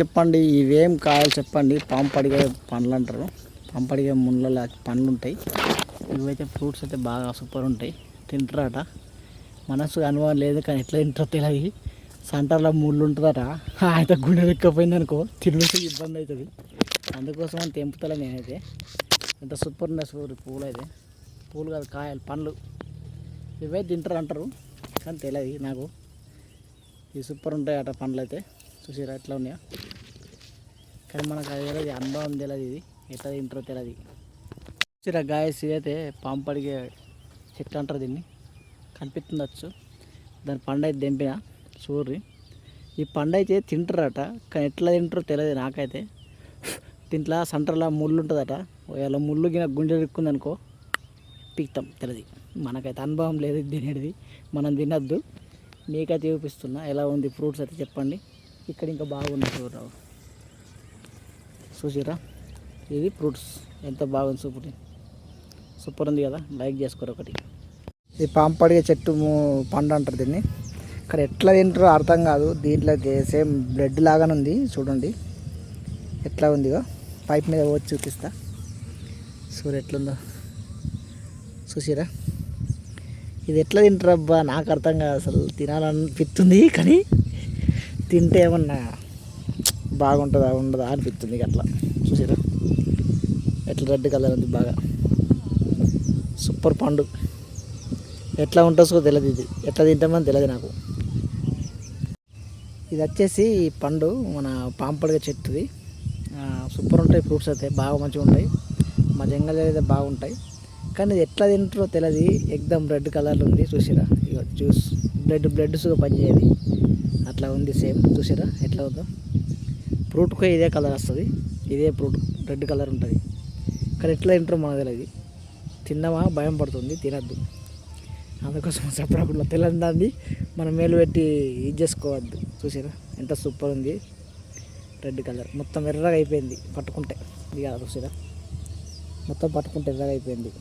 చెప్పండి ఇవేం కాయలు చెప్పండి. పాంపడిగే పండ్లు అంటారు. పాంపడిగే ముళ్ళ పండ్లు ఉంటాయి ఇవైతే ఫ్రూట్స్ అయితే బాగా సూపర్ ఉంటాయి తింటారట. మనసు అనుభవం లేదు కానీ ఎట్లా తింటారో తెలియదు సెంటర్లో ముళ్ళు ఉంటుందట అయితే గుండె ఎక్కపోయింది అనుకో తినడానికి ఇబ్బంది అవుతుంది. అందుకోసం అని తెంపుతలే నేనైతే. ఎంత సూపర్ ఉన్నాయి సూపర్ పూలు అయితే. పూలు కాదు కాయలు పండ్లు. ఇవే తింటారు అంటారు కానీ తెలియదు నాకు. ఇవి సూపర్ ఉంటాయి అట పండ్లు అయితే చూసారా ఎట్లా ఉన్నాయా? కానీ మనకు అది తెలియదు అనుభవం తెలియదు ఇది. ఎట్లా తింటారో తెలియదు చూసిరా గాయస్ ఇదైతే పాంపడిగే చెట్టు అంటారు దీన్ని. కనిపిస్తుండొచ్చు దాని పండు అయితే దింపిన చూర్రి ఈ పండు అయితే తింటారట కానీ ఎట్లా తింటారో తెలియదు నాకైతే. దీంట్లో సెంటర్లో ముళ్ళు ఉంటుందట. ఒకవేళ ముళ్ళు గిన గుండె ఇరుక్కుంది అనుకో పీక్తాం తెలియదు మనకైతే అనుభవం లేదు తినేది మనం తినద్దు. మీకైతే చూపిస్తున్నా ఎలా ఉంది ఫ్రూట్స్ అయితే చెప్పండి. ఇక్కడ ఇంకా బాగుంది చూడరావు చూసిరా ఇది ఫ్రూట్స్. ఎంత బాగుంది సూపర్. సూపర్ ఉంది కదా? లైక్ చేసుకోరు ఒకటి. ఇది పాంపడిగే చెట్టు పండు అంటారు దీన్ని. ఇక్కడ ఎట్లా తింటారో అర్థం కాదు. దీంట్లో సేమ్ బ్రెడ్ లాగానే ఉంది. చూడండి. ఎట్లా ఉందిగో. పైప్ మీద వచ్చి చూపిస్తా. సూర్య ఎట్లుందో. చూసిరా ఇది ఎట్లా తింటారబ్బా? నాకు అర్థం కాదు అసలు. తినాలనిపిస్తుంది కానీ తింటే ఏమన్నా బాగుంటుందా ఉండదా అనిపిస్తుంది అట్లా. చూసిరా? ఎట్లా రెడ్ కలర్ ఉంది బాగా. సూపర్ పండు. ఎట్లా ఉంటుందో తెలియదు ఇది. ఎట్లా తింటామని తెలియదు నాకు. ఇది వచ్చేసి ఈ పండు మన పాంపడిగా చెట్టుది. సూపర్ ఉంటాయి ఫ్రూట్స్ అయితే బాగా మంచిగా ఉంటాయి. మా జంగల్ అయితే బాగుంటాయి. కానీ ఇది ఎట్లా తింటారో తెలియదు ఎగ్దమ్ రెడ్ కలర్లో ఉంది చూసిరా? ఇగో జ్యూస్. బ్లడ్ బ్లడ్ సుగా పనిచేయదు. అట్లా ఉంది సేమ్ చూసారా ఎట్లా ఉందో? ఫ్రూట్కు ఇదే కలర్ వస్తుంది. ఇదే ఫ్రూట్ రెడ్ కలర్ ఉంటుంది. కానీ ఎట్లా తింటారో మనకు తెలియదు తిందామా? భయం పడుతుంది తినద్దు. అందుకోసం సపడకుండా తెల్లందాన్ని మనం మేలు పెట్టి ఇది చేసుకోవద్దు. చూసారా ఎంత సూపర్ ఉంది. Red colour. మొత్తం ఎర్రగా అయిపోయింది. పట్టుకుంటే. ఇది కాదు చూసారా మొత్తం పట్టుకుంటే ఎర్రగా అయిపోయింది.